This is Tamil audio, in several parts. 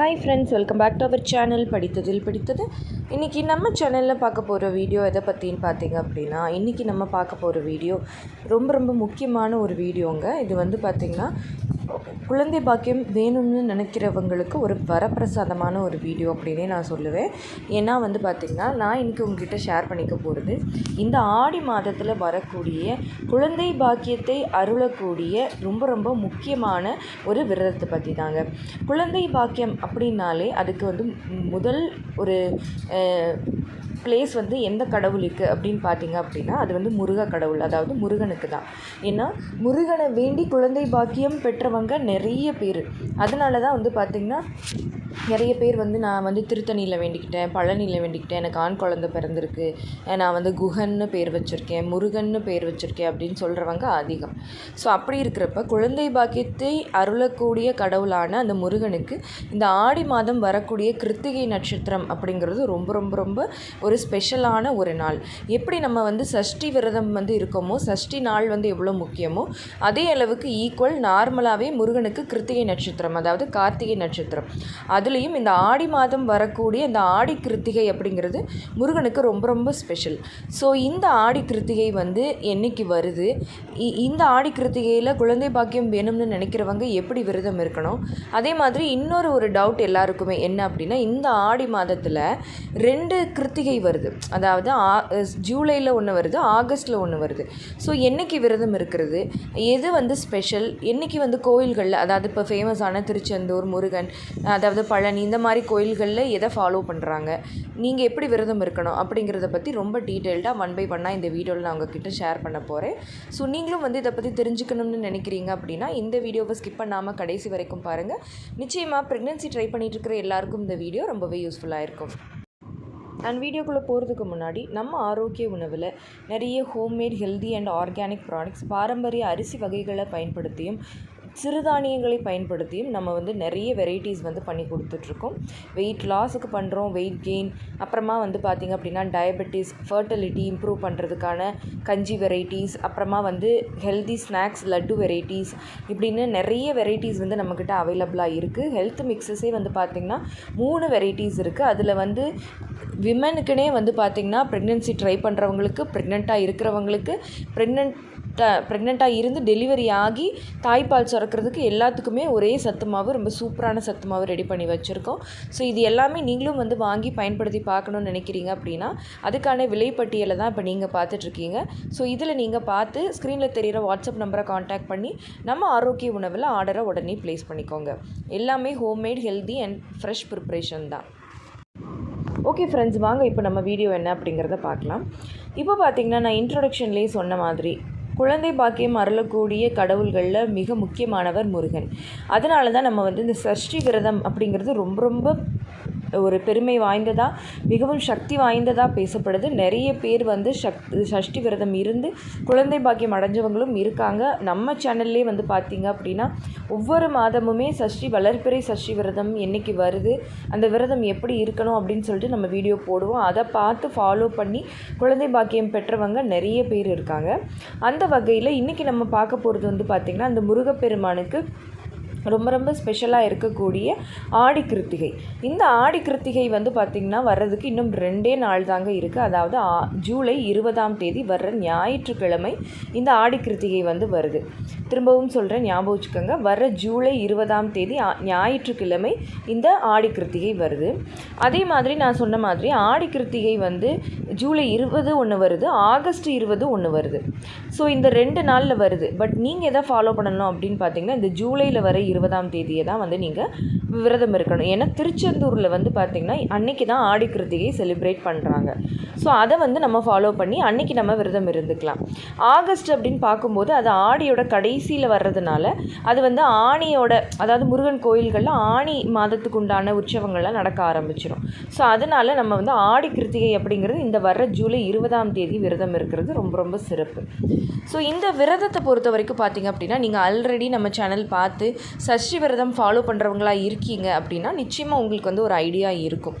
Hi friends welcome back to our channel படித்ததில் படித்தது. இன்றைக்கி நம்ம சேனலில் பார்க்க போகிற வீடியோ எதை பற்றின்னு பார்த்தீங்க அப்படின்னா இன்றைக்கி நம்ம பார்க்க போகிற வீடியோ ரொம்ப ரொம்ப முக்கியமான ஒரு வீடியோங்க இது வந்து பார்த்திங்கன்னா குழந்தை பாக்கியம் வேணும்னு நினைக்கிறவங்களுக்கு ஒரு வரப்பிரசாதமான ஒரு வீடியோ அப்படின்னே நான் சொல்லுவேன். ஏன்னா வந்து பார்த்திங்கன்னா நான் இன்றைக்கி உங்ககிட்ட ஷேர் பண்ணிக்க போகிறது இந்த ஆடி மாதத்தில் வரக்கூடிய குழந்தை பாக்கியத்தை அருளக்கூடிய ரொம்ப ரொம்ப முக்கியமான ஒரு விரதத்தை பற்றி தாங்க குழந்தை பாக்கியம் அப்படின்னாலே அதுக்கு வந்து முதல் ஒரு பிளேஸ் வந்து எந்த கடவுளுக்கு அப்படின்னு பார்த்தீங்க அப்படின்னா அது வந்து முருக கடவுள். அதாவது முருகனுக்கு தான். ஏன்னா முருகனை வேண்டி குழந்தை பாக்கியம் பெற்றவங்க நிறைய பேர். அதனால தான் வந்து பார்த்திங்கன்னா நிறைய பேர் வந்து நான் வந்து திருத்தணியில் வேண்டிக்கிட்டேன் பழனியில் வேண்டிக்கிட்டேன். எனக்கு ஆண் குழந்த பிறந்திருக்கு. நான் வந்து குஹன்னு பேர் வச்சுருக்கேன் முருகன்னு பேர் வச்சுருக்கேன் அப்படின்னு சொல்கிறவங்க அதிகம். ஸோ அப்படி இருக்கிறப்ப குழந்தை பாக்கியத்தை அருளக்கூடிய கடவுளான அந்த முருகனுக்கு இந்த ஆடி மாதம் வரக்கூடிய கிருத்திகை நட்சத்திரம் அப்படிங்கிறது ரொம்ப ரொம்ப ரொம்ப ஒரு ஸ்பெஷலான ஒரு நாள். எப்படி நம்ம வந்து சஷ்டி விரதம் வந்து இருக்கோமோ சஷ்டி நாள் வந்து எவ்வளோ முக்கியமோ அதே அளவுக்கு ஈக்குவல் நார்மலாகவே முருகனுக்கு கிருத்திகை நட்சத்திரம் அதாவது கார்த்திகை நட்சத்திரம். அதுலேயும் இந்த ஆடி மாதம் வரக்கூடிய இந்த ஆடி கிருத்திகை அப்படிங்கிறது முருகனுக்கு ரொம்ப ரொம்ப ஸ்பெஷல் ஸோ இந்த ஆடி கிருத்திகை வந்து என்னைக்கு வருது? இந்த ஆடி கிருத்திகையில் குழந்தை பாக்கியம் வேணும்னு நினைக்கிறவங்க எப்படி விரதம் இருக்கணும்? அதே மாதிரி இன்னொரு ஒரு டவுட் எல்லாருக்குமே என்ன அப்படின்னா இந்த ஆடி மாதத்தில் ரெண்டு கிருத்திகை வருது. அதாவது ஜூலையில் ஒன்று வருது ஆகஸ்ட்டில் ஒன்று வருது. ஸோ என்றைக்கு விரதம் இருக்கிறது? எது வந்து ஸ்பெஷல் என்றைக்கு வந்து கோயில்களில் அதாவது இப்போ ஃபேமஸான திருச்செந்தூர் முருகன் அதாவது பழனி இந்த மாதிரி கோயில்களில் எதை ஃபாலோ பண்ணுறாங்க நீங்கள் எப்படி விரதம் இருக்கணும்? அப்படிங்கிறத பற்றி ரொம்ப டீட்டெயில்டாக ஒன் பை ஒன்னாக இந்த வீடியோவில் நான் உங்ககிட்ட ஷேர் பண்ண போகிறேன் ஸோ நீங்களும் வந்து இதை பற்றி தெரிஞ்சுக்கணும்னு நினைக்கிறீங்க அப்படின்னா இந்த வீடியோவை ஸ்கிப் பண்ணாமல் கடைசி வரைக்கும் பாருங்கள் நிச்சயமாக ப்ரெக்னென்சி ட்ரை பண்ணிகிட்டு இருக்கிற எல்லாருக்கும் இந்த வீடியோ ரொம்பவே யூஸ்ஃபுல்லாக இருக்கும். அண்ட் வீடியோக்குள்ளே போகிறதுக்கு முன்னாடி நம்ம ஆரோக்கிய உணவில் நிறைய homemade healthy and organic products பாரம்பரிய அரிசி வகைகளை பயன்படுத்தியும் சிறுதானியங்களை பயன்படுத்தியும் நம்ம வந்து நிறைய வெரைட்டிஸ் வந்து பண்ணி கொடுத்துட்ருக்கோம். வெயிட் லாஸுக்கு பண்ணுறோம் வெயிட் கெயின் அப்புறமா வந்து பார்த்திங்க அப்படின்னா டயபெட்டிஸ் ஃபர்டிலிட்டி இம்ப்ரூவ் பண்ணுறதுக்கான கஞ்சி வெரைட்டிஸ் அப்புறமா வந்து ஹெல்தி ஸ்நாக்ஸ் லட்டு வெரைட்டிஸ் இப்படின்னு நிறைய வெரைட்டிஸ் வந்து நம்மக்கிட்ட அவைலபிளாக இருக்குது ஹெல்த் மிக்ஸஸே வந்து பார்த்திங்கன்னா மூணு வெரைட்டிஸ் இருக்குது அதில் வந்து விமனுக்குனே வந்து பார்த்திங்கன்னா ப்ரெக்னென்சி ட்ரை பண்ணுறவங்களுக்கு ப்ரெக்னெண்ட்டாக இருக்கிறவங்களுக்கு ப்ரெக்னென்ட் ப்ரெக்னெண்ட்டாக இருந்து டெலிவரி ஆகி தாய்ப்பால் சுரக்கிறதுக்கு எல்லாத்துக்குமே ஒரே சத்து மாவு ரொம்ப சூப்பரான சத்து மாவு ரெடி பண்ணி வச்சுருக்கோம். ஸோ இது எல்லாமே நீங்களும் வந்து வாங்கி பயன்படுத்தி பார்க்கணுன்னு நினைக்கிறீங்க அப்படின்னா அதுக்கான விலைப்பட்டியலை தான் இப்போ நீங்கள் பார்த்துட்ருக்கீங்க ஸோ இதில் நீங்கள் பார்த்து ஸ்க்ரீனில் தெரிகிற வாட்ஸ்அப் நம்பரை காண்டாக்ட் பண்ணி நம்ம ஆரோக்கிய உணவில் ஆர்டரை உடனே ப்ளேஸ் பண்ணிக்கோங்க. எல்லாமே homemade healthy and fresh preparation தான். ஓகே ஃப்ரெண்ட்ஸ் வாங்க இப்போ நம்ம வீடியோ என்ன அப்படிங்கிறத பார்க்கலாம். இப்போ பார்த்திங்கன்னா நான் இன்ட்ரொடக்ஷன்லேயே சொன்ன மாதிரி குழந்தை பாக்கியம் அருளக்கூடிய கடவுள்களில் மிக முக்கியமானவர் முருகன். அதனால தான் நம்ம வந்து இந்த சஷ்டி விரதம் அப்படிங்கிறது ரொம்ப ரொம்ப ஒரு பெருமை வாய்ந்ததாக மிகவும் சக்தி வாய்ந்ததாக பேசப்படுது. நிறைய பேர் வந்து சக் சஷ்டி விரதம் இருந்து குழந்தை பாக்கியம் அடைஞ்சவங்களும் இருக்காங்க. நம்ம சேனல்லே வந்து பார்த்திங்க அப்படின்னா ஒவ்வொரு மாதமுமே சஷ்டி வளர்ப்பிறை சஷ்டி விரதம் என்றைக்கு வருது அந்த விரதம் எப்படி இருக்கணும் அப்படின்னு சொல்லிட்டு நம்ம வீடியோ போடுவோம். அதை பார்த்து ஃபாலோ பண்ணி குழந்தை பாக்கியம் பெற்றவங்க நிறைய பேர் இருக்காங்க. அந்த வகையில் இன்றைக்கி நம்ம பார்க்க போகிறது வந்து பார்த்திங்கன்னா அந்த முருகப்பெருமானுக்கு ரொம்ப ரொம்ப ஸ்பெஷலாக இருக்கக்கூடிய ஆடி கிருத்திகை. இந்த ஆடி கிருத்திகை வந்து பார்த்திங்கன்னா வர்றதுக்கு இன்னும் ரெண்டே நாள் தாங்க இருக்குது அதாவது ஜூலை இருபதாம் தேதி வர்ற ஞாயிற்றுக்கிழமை இந்த ஆடி கிருத்திகை வந்து வருது. திரும்பவும் சொல்கிறேன் ஞாபகம் வச்சுக்கோங்க. வர ஜூலை இருபதாம் தேதி ஞாயிற்றுக்கிழமை இந்த ஆடி கிருத்திகை வருது. அதே மாதிரி நான் சொன்ன மாதிரி ஆடி கிருத்திகை வந்து ஜூலை இருபது ஒன்று வருது ஆகஸ்ட் இருபது ஒன்று வருது. ஸோ இந்த ரெண்டு நாளில் வருது. பட் நீங்கள் எதை ஃபாலோ பண்ணணும் அப்படின்னு பார்த்தீங்கன்னா இந்த ஜூலையில் வர இருபதாம் தேதியை தான் வந்து நீங்கள் விரதம் இருக்கணும். ஏன்னா திருச்செந்தூரில் வந்து பார்த்திங்கன்னா அன்னைக்கு தான் ஆடி கிருத்திகை செலிப்ரேட் பண்ணுறாங்க ஸோ அதை வந்து நம்ம ஃபாலோ பண்ணி அன்னைக்கு நம்ம விரதம் இருந்துக்கலாம். ஆகஸ்ட் அப்படின்னு பார்க்கும்போது அது ஆடியோட கடைசியில் வர்றதுனால அது வந்து ஆணியோட அதாவது முருகன் கோயில்களில் ஆணி மாதத்துக்கு உண்டான உற்சவங்கள்லாம் நடக்க ஆரம்பிச்சிடும் ஸோ அதனால் நம்ம வந்து ஆடி கிருத்திகை அப்படிங்கிறது இந்த வர்ற ஜூலை இருபதாம் தேதி விரதம் இருக்கிறது ரொம்ப ரொம்ப சிறப்பு. ஸோ இந்த விரதத்தை பொறுத்த வரைக்கும் பார்த்திங்க அப்படின்னா நீங்கள் ஆல்ரெடி நம்ம சேனல் பார்த்து சஷ்டி விரதம் ஃபாலோ பண்ணுறவங்களா இருக்கீங்க அப்படின்னா நிச்சயமாக உங்களுக்கு வந்து ஒரு ஐடியா இருக்கும்.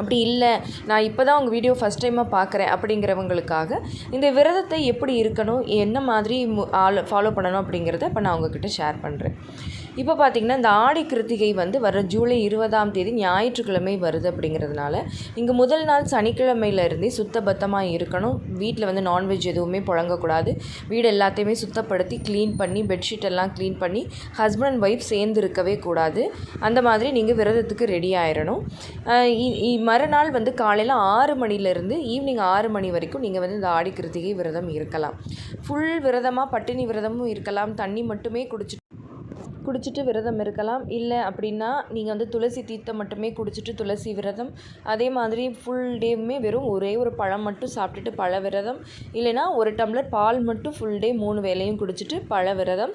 அப்படி இல்லை நான் இப்போ தான் உங்கள் வீடியோ ஃபஸ்ட் டைமாக பார்க்குறேன் அப்படிங்கிறவங்களுக்காக இந்த விரதத்தை எப்படி இருக்கணும் என்ன மாதிரி ஆள் ஃபாலோ பண்ணணும் அப்படிங்கிறத இப்போ நான் உங்ககிட்ட ஷேர் பண்ணுறேன் இப்போ பார்த்திங்கன்னா இந்த ஆடி கிருத்திகை வந்து வர ஜூலை இருபதாம் தேதி ஞாயிற்றுக்கிழமை வருது அப்படிங்கிறதுனால இங்கே முதல் நாள் சனிக்கிழமையிலேருந்தே சுத்தபத்தமாக இருக்கணும். வீட்டில் வந்து நான்வெஜ் எதுவுமே புழங்கக்கூடாது. வீடு எல்லாத்தையுமே சுத்தப்படுத்தி க்ளீன் பண்ணி பெட்ஷீட் எல்லாம் க்ளீன் பண்ணி ஹஸ்பண்ட் அண்ட் ஒய்ஃப் சேர்ந்து இருக்கவே கூடாது. அந்த மாதிரி நீங்கள் விரதத்துக்கு ரெடி ஆயிடணும் இ- மறுநாள் வந்து காலையில் ஆறு மணிலேருந்து ஈவினிங் ஆறு மணி வரைக்கும் நீங்கள் வந்து இந்த ஆடி கிருத்திகை விரதம் இருக்கலாம். ஃபுல் விரதமாக பட்டினி விரதமும் இருக்கலாம். தண்ணி மட்டுமே குடிச்சிட்டு குடிச்சிட்டு விரதம் இருக்கலாம். இல்லை அப்படின்னா நீங்கள் வந்து துளசி தீர்த்தம் மட்டுமே குடிச்சிட்டு துளசி விரதம். அதே மாதிரி ஃபுல் டேவுமே வெறும் ஒரே ஒரு பழம் மட்டும் சாப்பிட்டுட்டு பழ விரதம். இல்லைன்னா ஒரு டம்ளர் பால் மட்டும் ஃபுல் டே மூணு வேலையும் குடிச்சிட்டு பழ விரதம்.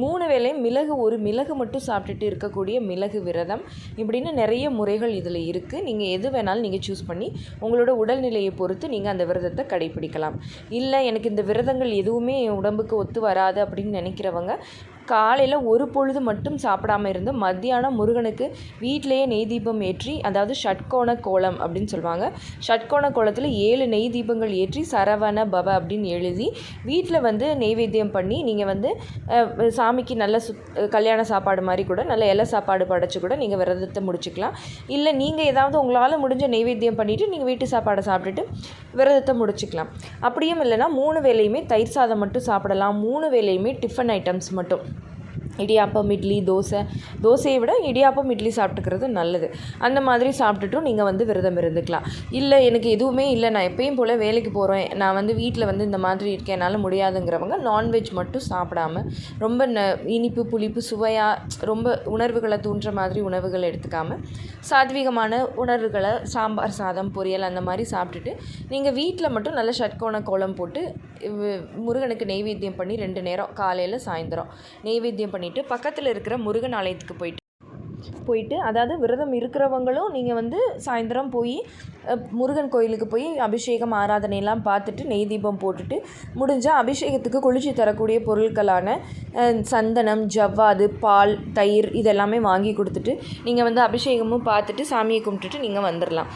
மூணு வேளையும் மிளகு ஒரு மிளகு மட்டும் சாப்பிட்டுட்டு இருக்கக்கூடிய மிளகு விரதம். இப்படின்னு நிறைய முறைகள் இதில் இருக்குது நீங்கள் எது வேணாலும் நீங்கள் சூஸ் பண்ணி உங்களோட உடல்நிலையை பொறுத்து நீங்கள் அந்த விரதத்தை கடைப்பிடிக்கலாம். இல்லை எனக்கு இந்த விரதங்கள் எதுவுமே என் உடம்புக்கு ஒத்து வராது அப்படின்னு நினைக்கிறவங்க காலையில் ஒரு பொழுது மட்டும் சாப்பிடாம இருந்து மத்தியானம் முருகனுக்கு வீட்டிலேயே நெய் தீபம் ஏற்றி அதாவது ஷட்கோண கோலம் அப்படின்னு சொல்லுவாங்க. ஷட்கோண கோலத்தில் ஏழு நெய் தீபங்கள் ஏற்றி சரவண பவ அப்படின்னு எழுதி வீட்டில் வந்து நெய்வேத்தியம் பண்ணி நீங்கள் வந்து சாமிக்கு நல்ல சுத் கல்யாண சாப்பாடு மாதிரி கூட நல்ல இலை சாப்பாடு படைச்சு கூட நீங்கள் விரதத்தை முடிச்சுக்கலாம். இல்லை நீங்கள் ஏதாவது உங்களால் முடிஞ்ச நெய்வேத்தியம் பண்ணிவிட்டு நீங்கள் வீட்டு சாப்பாடை சாப்பிட்டுட்டு விரதத்தை முடிச்சுக்கலாம். அப்படியும் இல்லைன்னா மூணு வேலையுமே தயிர் சாதம் மட்டும் சாப்பிடலாம். மூணு வேலையுமே டிஃபன் ஐட்டம்ஸ் மட்டும். இடியாப்பம் இட்லி தோசை. தோசையை விட இடியாப்பம் இட்லி சாப்பிட்டுக்கிறது நல்லது. அந்த மாதிரி சாப்பிட்டுட்டும் நீங்கள் வந்து விரதம் இருந்துக்கலாம். இல்லை எனக்கு எதுவுமே இல்லை. நான் எப்பயும் போல் வேலைக்கு போகிறேன் நான் வந்து வீட்டில் வந்து இந்த மாதிரி இருக்கேன். என்னால் முடியாதுங்கிறவங்க நான்வெஜ் மட்டும் சாப்பிடாம ரொம்ப ந இனிப்பு புளிப்பு சுவையாக ரொம்ப உணர்வுகளை தூண்டுற மாதிரி உணவுகள் எடுத்துக்காமல் சாத்வீகமான உணர்வுகளை சாம்பார் சாதம் பொரியல் அந்த மாதிரி சாப்பிட்டுட்டு நீங்கள் வீட்டில் மட்டும் நல்ல ஷட்கோண கோலம் போட்டு முருகனுக்கு நெய்வேத்தியம் பண்ணி ரெண்டு நேரம் காலையில் சாயந்தரம் நெய்வேத்தியம் பண்ணிவிட்டு பக்கத்தில் இருக்கிற முருகன் ஆலயத்துக்கு போயிட்டு போயிட்டு அதாவது விரதம் இருக்கிறவங்களும் நீங்கள் வந்து சாயந்தரம் போய் முருகன் கோயிலுக்கு போய் அபிஷேகம் ஆராதனையெல்லாம் பார்த்துட்டு நெய் தீபம் போட்டுட்டு முடிஞ்சால் அபிஷேகத்துக்கு குளிர்ச்சி தரக்கூடிய பொருட்களான சந்தனம் ஜவ்வாது பால் தயிர் இதெல்லாமே வாங்கி கொடுத்துட்டு நீங்கள் வந்து அபிஷேகமும் பார்த்துட்டு சாமியை கும்பிட்டுட்டு நீங்கள் வந்துடலாம்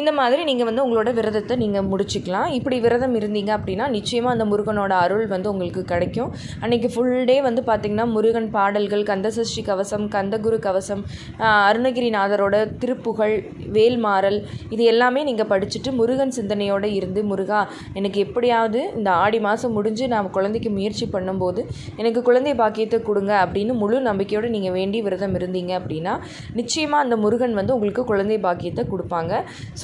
இந்த மாதிரி நீங்கள் வந்து உங்களோட விரதத்தை நீங்கள் முடிச்சுக்கலாம். இப்படி விரதம் இருந்தீங்க அப்படின்னா நிச்சயமாக அந்த முருகனோட அருள் வந்து உங்களுக்கு கிடைக்கும். அன்றைக்கி ஃபுல் டே வந்து பார்த்திங்கன்னா முருகன் பாடல்கள் கந்தசஷ்டி கவசம் கந்தகுரு கவசம் அருணகிரிநாதரோட திருப்புகழ் வேல்மாறல் இது எல்லாமே நீங்கள் படிச்சுட்டு முருகன் சிந்தனையோடு இருந்து முருகா எனக்கு எப்படியாவது இந்த ஆடி மாதம் முடிஞ்சு நான் குழந்தைக்கு முயற்சி பண்ணும்போது எனக்கு குழந்தை பாக்கியத்தை கொடுங்க அப்படின்னு முழு நம்பிக்கையோடு நீங்கள் வேண்டி விரதம் இருந்தீங்க அப்படின்னா நிச்சயமாக அந்த முருகன் வந்து உங்களுக்கு குழந்தை பாக்கியத்தை கொடுப்பாங்க. ஸோ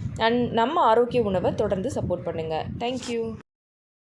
அண்ட் நம்ம ஆரோக்கிய உணவை தொடர்ந்து சப்போர்ட் பண்ணுங்கள் தேங்க்யூ